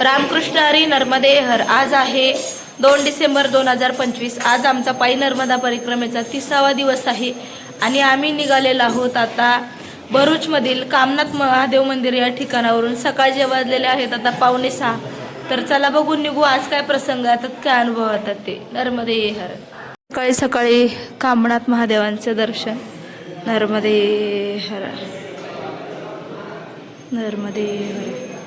रामकृष्ण हरी नर्मदे हर. आज आहे दोन डिसेंबर दोन हजार पंचवीस. आज आमचा पायी नर्मदा परिक्रमेचा तिसावा दिवस आहे. आणि आम्ही निघालेलो आहोत आता भरूचमधील कामनाथ महादेव मंदिर या ठिकाणावरून. सकाळचे वाजलेले आहेत आता पावणे सहा. तर चला बघून निघू. आज काय प्रसंग येतात काय अनुभव येतात ते. नर्मदे हर. सकाळी सकाळी कामनाथ महादेवांचे दर्शन. नर्मदे हर. नर्मदे हर.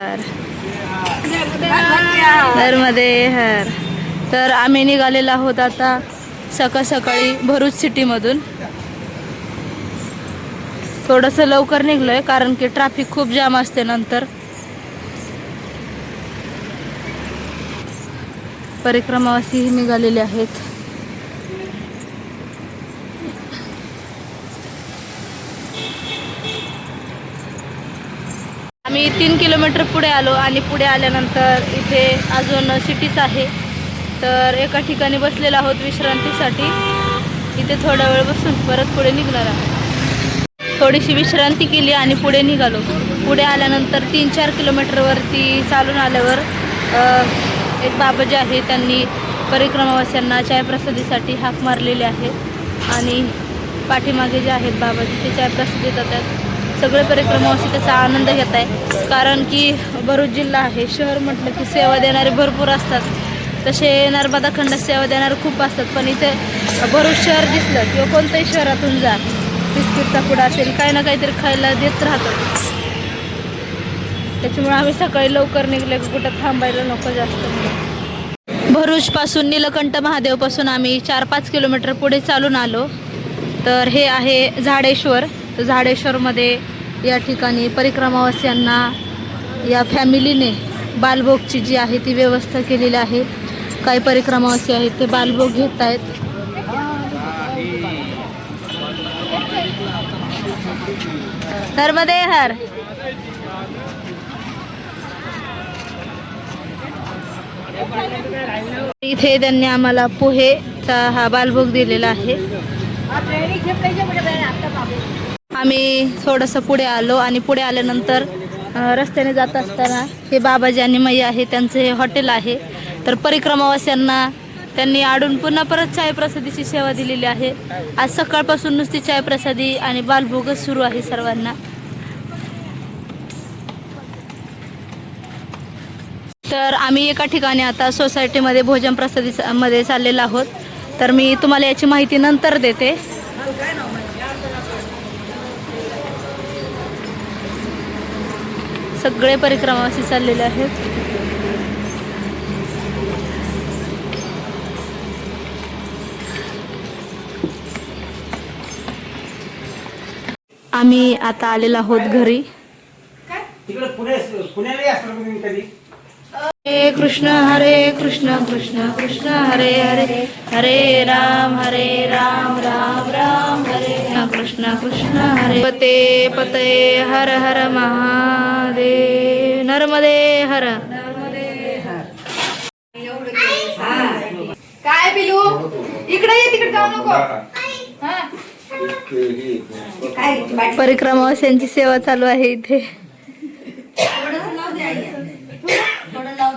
हर नर्मदे हर. तर आम्ही निघालेलो आहोत आता सकाळ सकाळी भरूच सिटीमधून थोडंसं लवकर निघलोय कारण की ट्रॅफिक खूप जाम असते नंतर. परिक्रमावासी निघालेले आहेत. मी तीन किलोमीटर पुढे आलो आणि पुढे आल्यानंतर इथे अजून सिटीच आहे. तर एका ठिकाणी बसलेलो आहोत विश्रांतीसाठी. इथे थोडा वेळ बसून परत पुढे निघणार आहोत. थोडीशी विश्रांती केली आणि पुढे निघालो. पुढे आल्यानंतर तीन चार किलोमीटरवरती चालून आल्यावर एक बाबा जे आहे त्यांनी परिक्रमावास्यांना चायप्रसादीसाठी हाक मारलेली आहे. आणि पाठीमागे जे आहेत बाबाजी ते चायप्रसादी देतात. सगळे परिक्रमावासी त्याचा आनंद घेत आहे. कारण की भरूच जिल्हा आहे शहर म्हटलं की सेवा देणारे भरपूर असतात. तसे नर्मदा खंडात सेवा देणारे खूप असतात. पण इथे भरूच शहर दिसलं किंवा कोणत्याही शहरातून जा बिस्किटचा पुडा असेल काही ना काहीतरी खायला देत राहतात. त्याच्यामुळे आम्ही सकाळी लवकर निघले की कुठं थांबायला नको जास्त. भरूचपासून नीलकंठ महादेवपासून आम्ही चार पाच किलोमीटर पुढे चालून आलो. तर हे आहे झाडेश्वर. तर झाडेश्वरमध्ये या ठिकाणी परिक्रमावास्यांना या फॅमिलीने बालभोगची जी आहे ती व्यवस्था केलेली आहे. काही परिक्रमावासी आहेत ते बालभोग घेत आहेत. नर्मदे हर. इथे त्यांनी आम्हाला पोहेचा हा बालभोग दिलेला आहे. आम्ही थोडंसं पुढे आलो आणि पुढे आल्यानंतर रस्त्याने जात असताना हे बाबाजी आणि मई आहे त्यांचं हे हॉटेल आहे. तर परिक्रमावास्यांना त्यांनी आडून पुन्हा परत चायप्रसादीची सेवा दिलेली आहे. आज सकाळपासून नुसती चायप्रसादी आणि बालभोगच सुरू आहे सर्वांना. तर आम्ही एका ठिकाणी आता सोसायटीमध्ये भोजन प्रसादी मध्ये चाललेलो आहोत. तर मी तुम्हाला याची माहिती नंतर देते. सगळे परिक्रमावासी चाललेले आहेत. आम्ही आता आलेलो आहोत घरी. पुण्याला कृष्ण हरे कृष्ण कृष्ण कृष्ण हरे हरे हरे राम हरे राम राम राम हरे कृष्ण कृष्ण हरे पते पते हर हर महादेव नर्मदे हर। काय पिलू? इकडे ये तिकडे जाऊ नको. हा. परिक्रमावास्यांची सेवा चालू आहे इथे.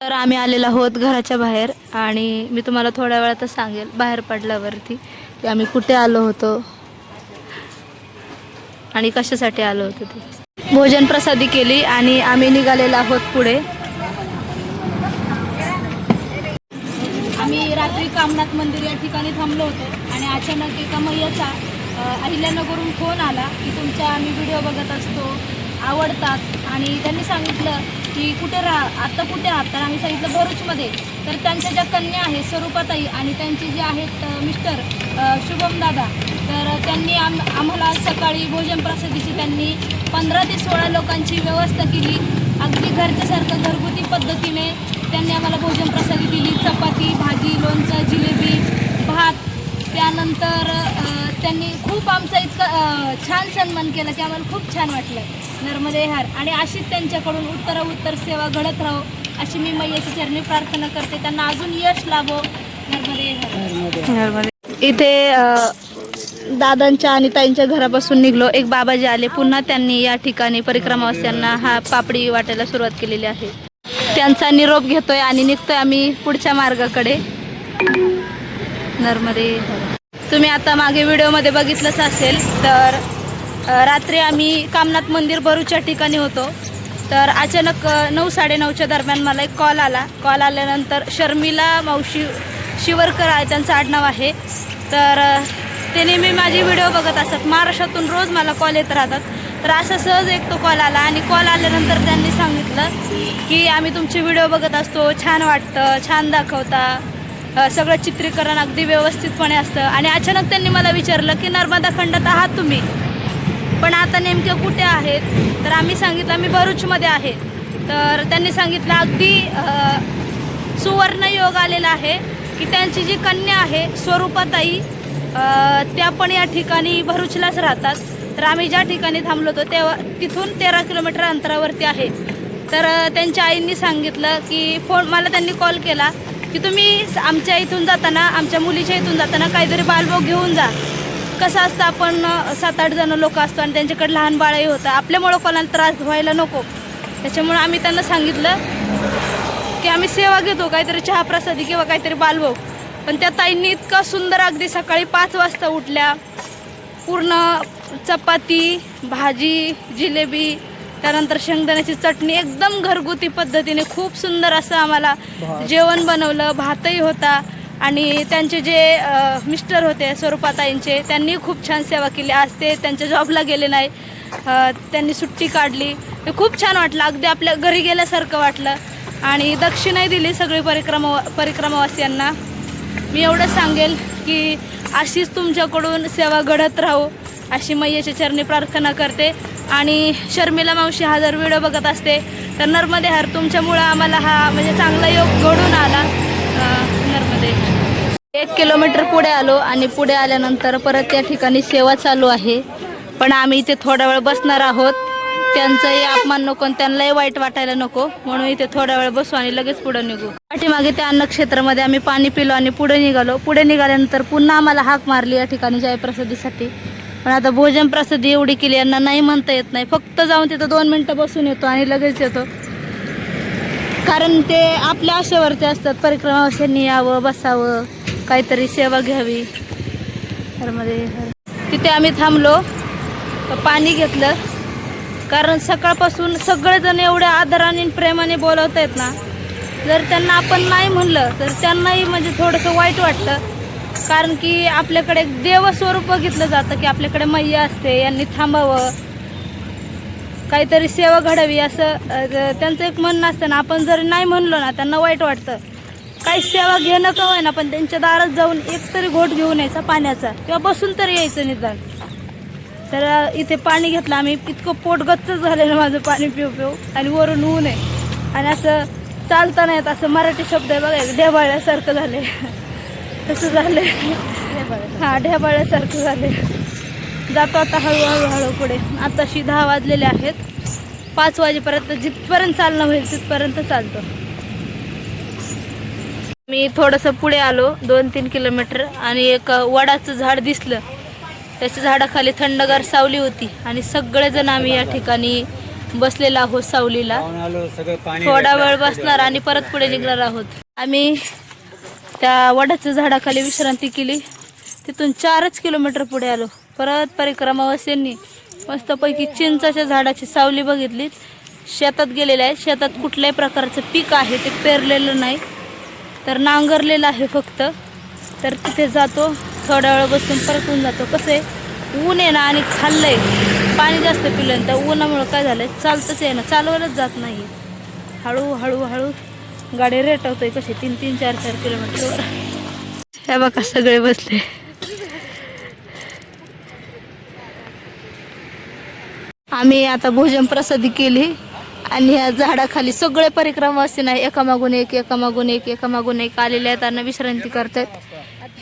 तर आम्ही आलेलो आहोत घराच्या बाहेर आणि मी तुम्हाला थोड्या वेळातच सांगेल बाहेर पडल्यावरती की आम्ही कुठे आलो होतो आणि कशासाठी आलो होतो ते. भोजन प्रसादी केली आणि आम्ही निघालेलो आहोत पुढे. आम्ही रात्री कामनाथ मंदिर या ठिकाणी थांबलो होतो आणि अचानक एका मैयाचा अहिल्यानगरून फोन आला की तुमच्या आम्ही व्हिडिओ बघत असतो. आवडतात. आणि त्यांनी सांगितलं की कुठे राहा आत्ता कुठे आहात? तर आम्ही सांगितलं भरूचमध्ये. तर त्यांच्या ज्या कन्या आहेत स्वरूपाताई आणि त्यांचे जे आहेत मिस्टर शुभम दादा तर त्यांनी आम आम्हाला सकाळी भोजन प्रसादीची त्यांनी पंधरा ते सोळा लोकांची व्यवस्था केली. अगदी घरच्यासारखं घरगुती पद्धतीने त्यांनी आम्हाला भोजन प्रसादी दिली. चपाती भाजी लोणचं जिलेबी भात. त्यानंतर त्यांनी खूप आमचा इतका छान सन्मान केला की आम्हाला खूप छान वाटलं. नर्मदे हार. आणि अशीच त्यांच्याकडून उत्तरोत्तर सेवा घडत राहो अशी मी मैयाची चरणी प्रार्थना करते. त्यांना अजून यश लाभो. नर्मदे हार. इथे दादांच्या आणि ताईंच्या घरापासून निघलो. एक बाबाजी आले. पुन्हा त्यांनी या ठिकाणी परिक्रमावास्यांना हा पापडी वाटायला सुरुवात केलेली आहे. त्यांचा निरोप घेतोय आणि निघतोय आम्ही पुढच्या मार्गाकडे. नर्मदे तुम्ही आता मागे व्हिडिओमध्ये बघितलंच असेल तर रात्री आम्ही कामनाथ मंदिर भरूच्या ठिकाणी होतो. तर अचानक नऊ साडेनऊच्या दरम्यान मला एक कॉल आला. कॉल आल्यानंतर शर्मिला मावशी शिवरकर आहे त्यांचं आडनाव आहे. तर ते नेहमी माझे व्हिडिओ बघत असतात. महाराष्ट्रातून रोज मला कॉल येत राहतात. तर असा सहज एक तो कॉल आला आणि कॉल आल्यानंतर त्यांनी सांगितलं की आम्ही तुमचे व्हिडिओ बघत असतो. छान वाटतं. छान दाखवता. सगळं चित्रीकरण अगदी व्यवस्थितपणे असतं. आणि अचानक त्यांनी मला विचारलं की नर्मदा खंडात आहात तुम्ही? पण आता नेमकं कुठे आहेत? तर आम्ही सांगितलं आम्ही भरूचमध्ये आहे. तर त्यांनी सांगितलं अगदी सुवर्ण योग आलेला आहे की त्यांची जी कन्या आहे स्वरूपाताई त्या पण या ठिकाणी भरूचलाच राहतात. तर आम्ही ज्या ठिकाणी थांबलो होतो तेव्हा तिथून तेरा किलोमीटर अंतरावरती आहे. तर त्यांच्या आईंनी सांगितलं की फोन मला त्यांनी कॉल केला की तुम्ही स- आमच्या इथून जाताना आमच्या मुलीच्या इथून जाताना काहीतरी बालभोग घेऊन जा. कसं असतं आपण सात आठ जण लोक असतो आणि त्यांच्याकडे लहान बाळही होतं. आपल्यामुळं कोणाला त्रास व्हायला नको. त्याच्यामुळं आम्ही त्यांना सांगितलं की आम्ही सेवा घेतो काहीतरी चहा प्रसादी किंवा काहीतरी बालभोग. पण त्या ताईंनी इतका सुंदर अगदी सकाळी पाच वाजता उठल्या. पूर्ण चपाती भाजी जिलेबी त्यानंतर शेंगदाण्याची चटणी एकदम घरगुती पद्धतीने खूप सुंदर असं आम्हाला जेवण बनवलं भातही होता. आणि त्यांचे जे मिस्टर होते स्वरूपाताईंचे त्यांनी खूप छान सेवा केली. आज ते त्यांच्या जॉबला गेले नाही. त्यांनी सुट्टी काढली. ते खूप छान वाटलं. अगदी आपल्या घरी गेल्यासारखं वाटलं. आणि दक्षिणाही दिली सगळी परिक्रमा परिक्रमावासियांना. मी एवढं सांगेल की अशीच तुमच्याकडून सेवा घडत राहू अशी मैयाच्या चरणी प्रार्थना करते. आणि शर्मिला मावशी हा जर व्हिडिओ बघत असते तर नर्मदे हर तुमच्यामुळं आम्हाला हा म्हणजे चांगला योग घडून आला. नर्मदे. एक किलोमीटर पुढे आलो आणि पुढे आल्यानंतर परत या ठिकाणी सेवा चालू आहे. पण आम्ही इथे थोडा वेळ बसणार आहोत. त्यांचाही अपमान नको आणि त्यांनाही वाईट वाटायला नको. म्हणून इथे थोडा वेळ बसू आणि लगेच पुढे निघू. पाठीमागे त्या अन्नक्षेत्रामध्ये आम्ही पाणी पिलो आणि पुढे निघालो. पुढे निघाल्यानंतर पुन्हा आम्हाला हाक मारली या ठिकाणी जयप्रसादीसाठी. पण आता भोजन प्रसिद्धी एवढी केली यांना नाही म्हणता येत नाही. फक्त जाऊन तिथं दोन मिनटं बसून येतो आणि लगेच येतो. कारण ते आपल्या आशेवरती असतात. परिक्रमावासियांनी यावं बसावं काहीतरी सेवा घ्यावी. तर मध्ये तिथे आम्ही थांबलो. पाणी घेतलं. कारण सकाळपासून सगळेजण एवढ्या आदराने प्रेमाने बोलवत आहेत ना. जर त्यांना आपण नाही म्हणलं तर त्यांनाही म्हणजे थोडंसं वाईट वाटतं. कारण की आपल्याकडे देवस्वरूप बघितलं जातं की आपल्याकडे मैया असते यांनी थांबावं. काहीतरी सेवा घडावी असं त्यांचं एक म्हणणं असतं ना आपण जर नाही म्हणलो ना त्यांना वाईट वाटतं. काही सेवा घेणं का होईना पण त्यांच्या दारात जाऊन एक तरी घोट घेऊन यायचा पाण्याचा. किंवा बसून तरी यायचं निदान. तर इथे पाणी घेतलं आम्ही इतकं पोटगच्च झालेलं माझं पाणी पिऊ पिऊ आणि वरून ऊन आहे. आणि असं चालता नाहीत येत असं मराठी शब्द आहे बघा ढेबाळ्यासारखं झाले तसं झालं हां ढेबाळ्यासारखं झाले जातो आता हळूहळू हळू पुढे. आताशी दहा वाजलेले आहेत. पाच वाजेपर्यंत जिथपर्यंत चालणं होईल तिथपर्यंत चालतो. मी थोडंसं पुढे आलो दोन तीन किलोमीटर आणि एक वडाचं झाड दिसलं. त्याच्या झाडाखाली थंडगार सावली होती आणि सगळेजण आम्ही या ठिकाणी बसलेलो आहोत सावलीला. थोडा वेळ बसणार आणि परत पुढे निघणार आहोत. आम्ही त्या वडाच्या झाडाखाली विश्रांती केली. तिथून चारच किलोमीटर पुढे आलो. परत परिक्रमावासींनी मस्तपैकी चिंचाच्या झाडाची सावली बघितली. शेतात गेलेले आहे शेतात कुठल्याही प्रकारचं पीक आहे ते पेरलेलं नाही. तर नांगरलेलं आहे फक्त. तर तिथे जातो. थोडा वेळ बसून परतून जातो. कसं आहे? ऊन आहे ना आणि खाल्लंय. पाणी जास्त पिलं तर उन्हामुळं काय झालंय? चालतंच आहे ना. चालवलंच जात नाही हळू हळू गाडी रेटवतोय कशी? तीन तीन चार चार किलोमीटर ह्या बघा सगळे बसले. आम्ही आता भोजन प्रसादी केली आणि ह्या झाडाखाली सगळे परिक्रमावासी नाही. एका मागून एक एका मागून एक एका मागून एक आलेले आहेत त्यांना विश्रांती करतात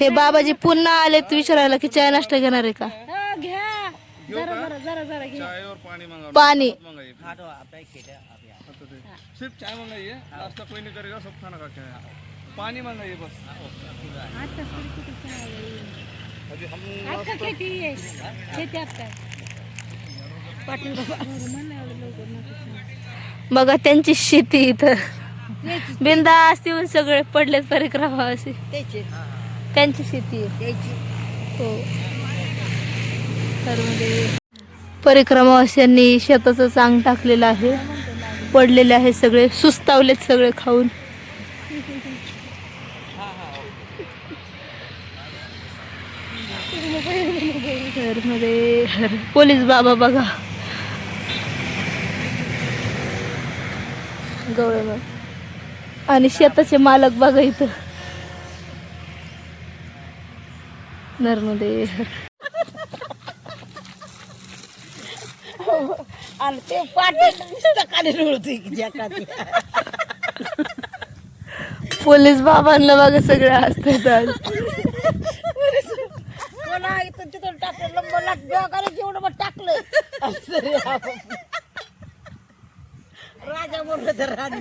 हे बाबाजी पुन्हा आलेत विचारायला की चाय नाश्ता घेणार आहे का? पाणी सिर्फ चाय मंगाइए नाश्ता कोई नहीं करेगा सब खाना खा के आए पानी मंगाइए बस. अभी हम बघा त्यांची शेती इथं. बिंदास येऊन सगळे पडलेत परिक्रमावासी. त्यांची. शेती आहे. हो. तर म्हणजे शेताचं चांग टाकलेलं आहे. पडलेले आहे सगळे. सुस्तावलेत सगळे खाऊन. तर मध्ये पोलीस बाबा बघा. गवळे आणि शेताचे मालक बघा इथं. नर्मदे. आणि ते जगात. पोलीस बाबांना बघा सगळे हसतात आज. कोणा इथून तिथून टाकलं लाट जेवढं मग टाकलं. राजा बोललं तर राणी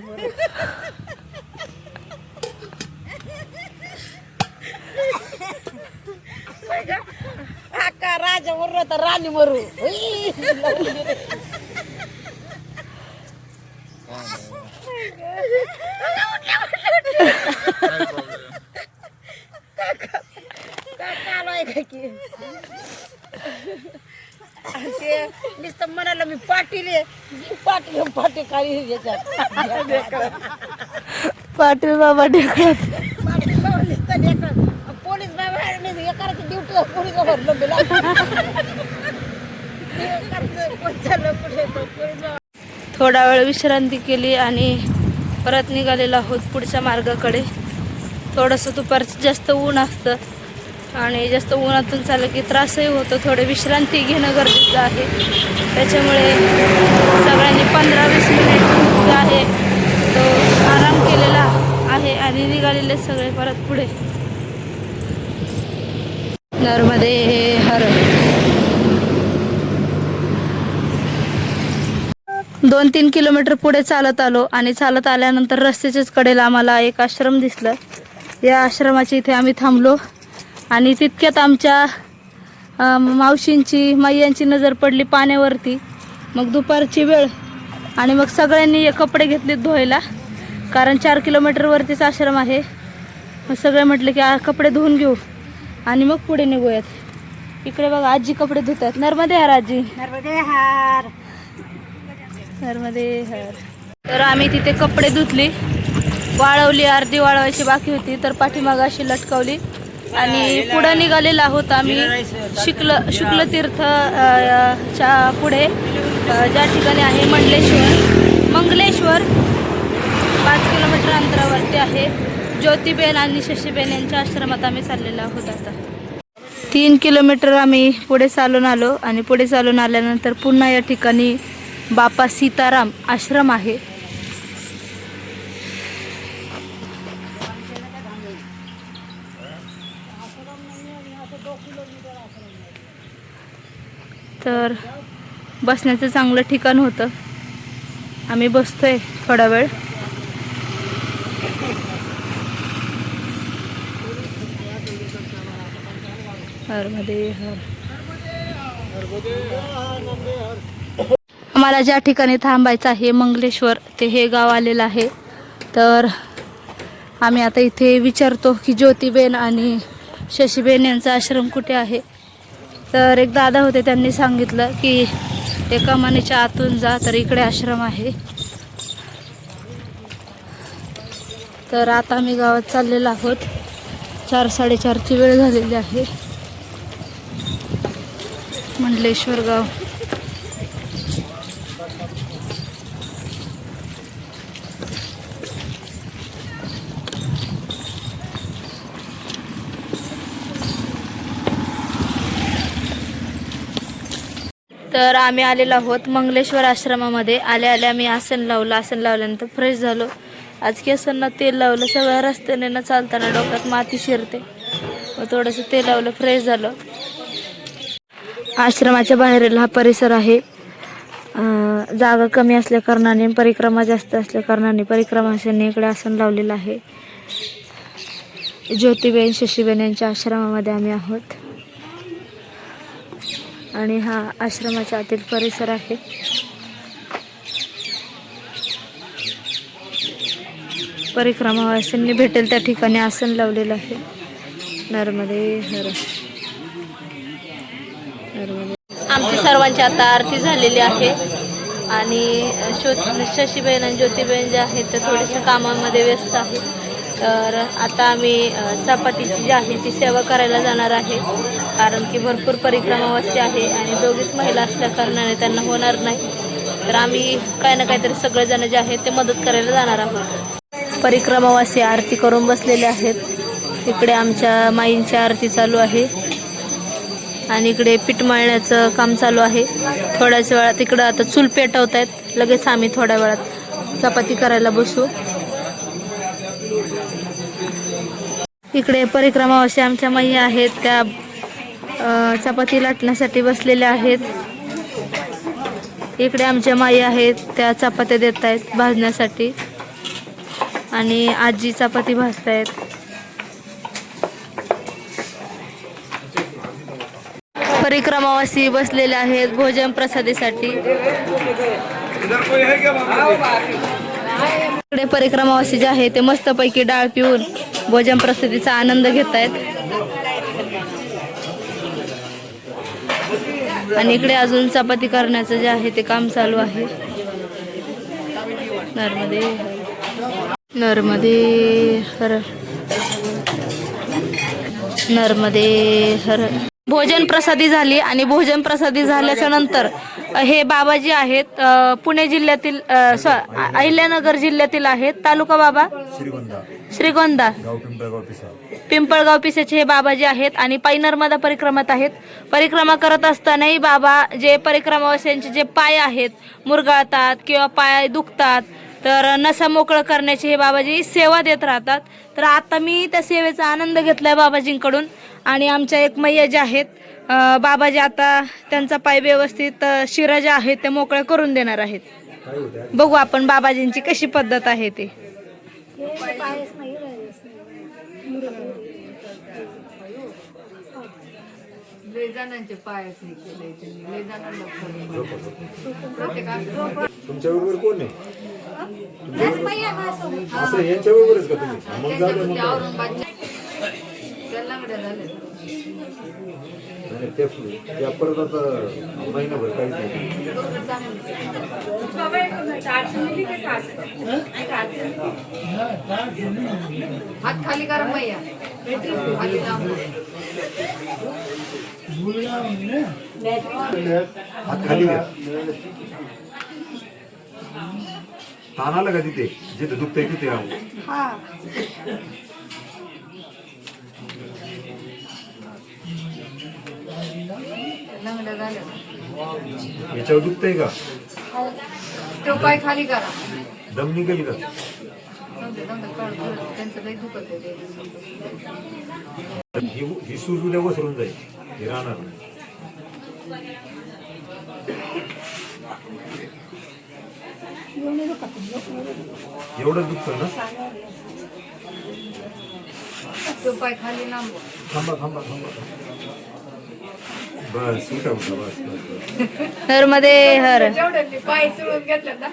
राजा तर राणी मरू हुई, लावून दिलं. काय चालू आहे काय की आणि ते नुसतं म्हणाला पाटील आहे. पाटील आहे, पाटील खाली याच्यात पाटील बाबा ढेकळत. पाटील बाबा नुसतं ढेकळत. पोलीस बाबा एकाचं ड्युटी पोलीस बाबा थोडा वेळ विश्रांती केली आणि परत निघालेलो आहोत पुढच्या मार्गाकडे. थोडंसं दुपारचं जास्त ऊन असतं. आणि जास्त उन्हातून चाललं की त्रासही होतो. थोडं विश्रांती घेणं गरजेचं आहे. त्याच्यामुळे सगळ्यांनी पंधरा वीस मिनिट जो आहे. तो आराम केलेला आहे आणि निघालेले सगळे परत पुढे. नर्मदे हर. दोन तीन किलोमीटर पुढे चालत आलो आणि चालत आल्यानंतर रस्त्याच्याच कडेला आम्हाला एक आश्रम दिसलं. या आश्रमाच्या इथे आम्ही थांबलो. आणि तितक्यात आमच्या मावशींची मैयांची नजर पडली पाण्यावरती. मग दुपारची वेळ आणि मग सगळ्यांनी कपडे घेतले धुवायला कारण चार किलोमीटरवरतीच आश्रम आहे. मग सगळे म्हटले की कपडे धुवून घेऊ. आणि मग पुढे निघूयात. इकडे बघा आजी कपडे धुतात. नर्मदे यार आजी. नर्मदे हार घरमध्ये हर तर आम्ही तिथे कपडे धुतली. वाळवली अर्धी वाळवायची बाकी होती तर पाठीमाग अशी लटकवली. आणि पुढं निघालेलो आहोत आम्ही. शुक्ल शुक्लतीर्थ च्या पुढे ज्या ठिकाणी आहे मंडलेश्वर मंगलेश्वर पाच किलोमीटर अंतरावरती आहे. ज्योतिबेन आणि शशीबेन यांच्या आश्रमात आम्ही चाललेलो आहोत आता. तीन किलोमीटर आम्ही पुढे चालून आलो आणि पुढे चालून आल्यानंतर पुन्हा या ठिकाणी बापा सीताराम आश्रम आहे. तर बसण्याचं चांगलं ठिकाण होतं. आम्ही बसतोय थोडा वेळ. हरमध्ये हर आम्हाला ज्या ठिकाणी थांबायचं आहे मंगलेश्वर ते हे गाव आलेलं आहे. तर आम्ही आता इथे विचारतो की ज्योतिबेन आणि शशीबेन यांचा आश्रम कुठे आहे? तर एक दादा होते त्यांनी सांगितलं की एका मानेच्या आतून जा तर इकडे आश्रम आहे. तर आता आम्ही गावात चाललेलो आहोत. चार साडेचारची वेळ झालेली आहे. मंडलेश्वर गाव. तर आम्ही आलेलो आहोत मंगलेश्वर आश्रमामध्ये. आल्या आल्या आम्ही आसन लावलं. आसन लावल्यानंतर फ्रेश झालो. आज केसांना तेल लावलं. सगळ्या रस्त्याने न चालताना डोक्यात माती शिरते. मग थोडंसं तेल लावलं फ्रेश झालं. आश्रमाच्या बाहेरील हा परिसर आहे. जागा कमी असल्या कारणाने परिक्रमा जास्त असल्या कारणाने परिक्रमाशांनी इकडे आसन लावलेलं आहे. ज्योतिबेन शशीबेन यांच्या आश्रमामध्ये आम्ही आहोत. आणि हा आश्रमाच्या आतील परिसर आहे. परिक्रमावासींनी भेटेल त्या ठिकाणी आसन लावलेलं आहे. नर्मदे हर. नर्मदे. आमची सर्वांची आता आरती झालेली आहे. आणि शो शशीबेन आणि ज्योतिबेन जे आहेत ते थोडेसे कामामध्ये व्यस्त आहेत. तर आता आम्ही चपातीची जी आहे ती सेवा करायला जाणार आहे. कारण की भरपूर परिक्रमावासी आहे आणि दोघीच महिला असल्या कारणाने त्यांना होणार नाही. तर आम्ही काय ना काहीतरी सगळेजण जे आहेत ते मदत करायला जाणार आहोत. परिक्रमावासी आरती करून बसलेले आहेत. इकडे आमच्या माईंची आरती चालू आहे. आणि इकडे पीठ मळण्याचं काम चालू आहे. थोड्याच वेळात इकडं आता चूल पेटवत आहेत. लगेच आम्ही थोड्या वेळात चपाती करायला बसू. इकडे परिक्रमावासी आमच्या माई आहेत. त्या चपाती लाटण्यासाठी बसलेल्या आहेत. इकडे आमच्या माई आहेत त्या चपात्या देत आहेत भाजण्यासाठी. आणि आजी चपाती भाजतायत. परिक्रमावासी बसलेले आहेत भोजन प्रसादीसाठी. इकडे परिक्रमावासी जे आहे ते मस्तपैकी डाळ पिऊन भोजन प्रसादीचा आनंद घेत आहेत आणि इकडे अजून चपाती करण्याचं जे आहे ते काम चालू आहे. नर्मदे. हर. नर्मदे हर. नर्मदे हर. भोजन प्रसादी झाली आणि भोजन प्रसादी झाल्याच्यानंतर हे बाबाजी आहेत अ, पुणे जिल्ह्यातील अ, स- अहिल्यानगर जिल्ह्यातील आहेत. तालुका बाबा? श्रीगोंदा. श्रीगोंदा. गाव पिंपळगाव पिसा पिंपळगाव पिसेचे हे बाबाजी आहेत आणि पायी नर्मदा परिक्रमात आहेत. परिक्रमा करत असतानाही बाबा जे परिक्रमावासियांचे जे पाय आहेत मुरगाळतात किंवा पाय दुखतात तर नसा मोकळं करण्याची हे बाबाजी सेवा देत राहतात. तर आता मी त्या सेवेचा आनंद घेतलाय बाबाजींकडून आणि आमच्या एक मैया ज्या आहेत बाबाजी आता त्यांचा पाय व्यवस्थित शिरा ज्या आहेत ते मोकळ्या करून देणार आहेत. बघू आपण बाबाजींची कशी पद्धत आहे ते. तुमच्या बरोबर कोण आहे? असं यांच्या बरोबरच का तुम्ही? नाही, ते त्या परत आता महिनाभर काहीच नाही. हात खाली करा मैया. खाली. हात खाली घ्या. ताण आलं का तिथे? जिथे दुखतंय तिथे राहू. लंगडं झालं. याच्यावर दुखतंय का? तो पाय खाली करा. दम निघेल का. त्यांचं लई दुखत आहे. ही ही सूज उद्या वसरून जाईल. हे राहणार नाही. एवढंच दुखतं ना? तो पाय खाली लांब थांबा थांबा थांबा. बस उठा उठा बस बस. हर. जेवढे पाय चुळून घेतले ना.